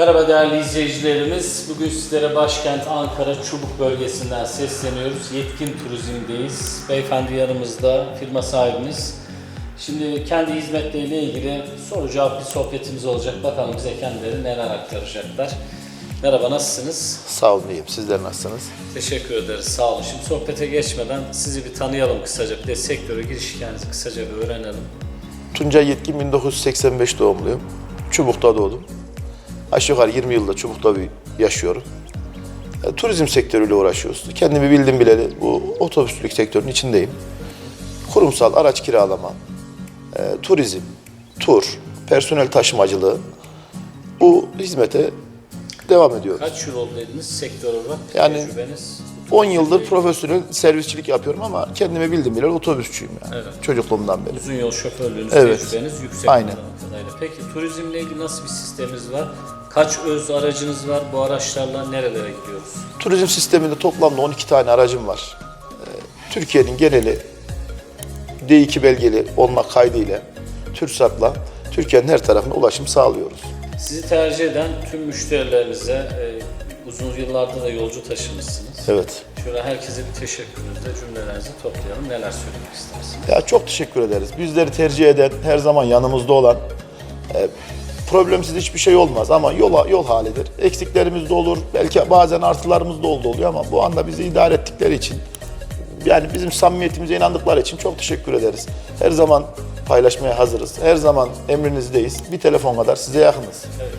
değerli izleyicilerimiz. Bugün sizlere başkent Ankara Çubuk bölgesinden sesleniyoruz. Yetkin Turizm'deyiz. Beyefendi yanımızda, firma sahibimiz. Şimdi kendi hizmetleriyle ilgili soru cevap bir sohbetimiz olacak. Bakalım bize kendileri neler aktaracaklar. Merhaba, nasılsınız? Sağ olun iyiyim. Sizler nasılsınız? Teşekkür ederiz, sağ olun. Şimdi sohbete geçmeden sizi bir tanıyalım kısaca. Bir de sektöre giriş hikayenizi kısaca bir öğrenelim. Tuncay Yetkin 1985 doğumluyum. Çubuk'ta doğdum. Aşağı yukarı 20 yılda Çubuk'ta bir yaşıyorum. E, turizm sektörüyle uğraşıyoruz. Kendimi bildim bileli bu otobüsçülük sektörünün içindeyim. Kurumsal araç kiralama, e, turizm, tur, personel taşımacılığı bu hizmete devam ediyoruz. Kaç yıl oldu dediniz sektör olarak? Yani Tecrübeniz? 10 yıldır profesyonel servisçilik yapıyorum ama kendimi bildim bileli otobüsçüyüm yani. Evet. Çocukluğumdan beri. Uzun yol şoförlüğünüz, Evet. tecrübeniz yüksek. Aynen. kadarıyla. Peki turizmle ilgili nasıl bir sisteminiz var? Kaç öz aracınız var? Bu araçlarla nerelere gidiyoruz? Turizm sisteminde toplamda 12 tane aracım var. Ee, Türkiye'nin geneli D2 belgeli olmak kaydıyla TÜRSAP'la Türkiye'nin her tarafına ulaşım sağlıyoruz. Sizi tercih eden tüm müşterilerinize e, uzun yıllarda da yolcu taşımışsınız. Evet. Şöyle herkese bir teşekkürünüzle cümlelerinizi toplayalım. Neler söylemek istersiniz? Ya çok teşekkür ederiz. Bizleri tercih eden, her zaman yanımızda olan, e, problemsiz hiçbir şey olmaz ama yol, yol halidir. Eksiklerimiz de olur, belki bazen artılarımız da oldu oluyor ama bu anda bizi idare ettikleri için, yani bizim samimiyetimize inandıkları için çok teşekkür ederiz. Her zaman paylaşmaya hazırız. Her zaman emrinizdeyiz. Bir telefon kadar size yakınız. Evet.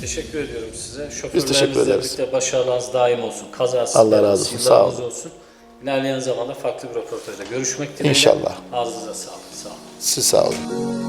Teşekkür ediyorum size. teşekkür Şoförlerinizle ederiz. birlikte başarılarınız daim olsun. Kazasız Allah razı olsun, sağ olun. olsun. İlerleyen zamanda farklı bir röportajda görüşmek dileğiyle. İnşallah. Ağzınıza sağlık. Sağ olun. Siz sağ olun.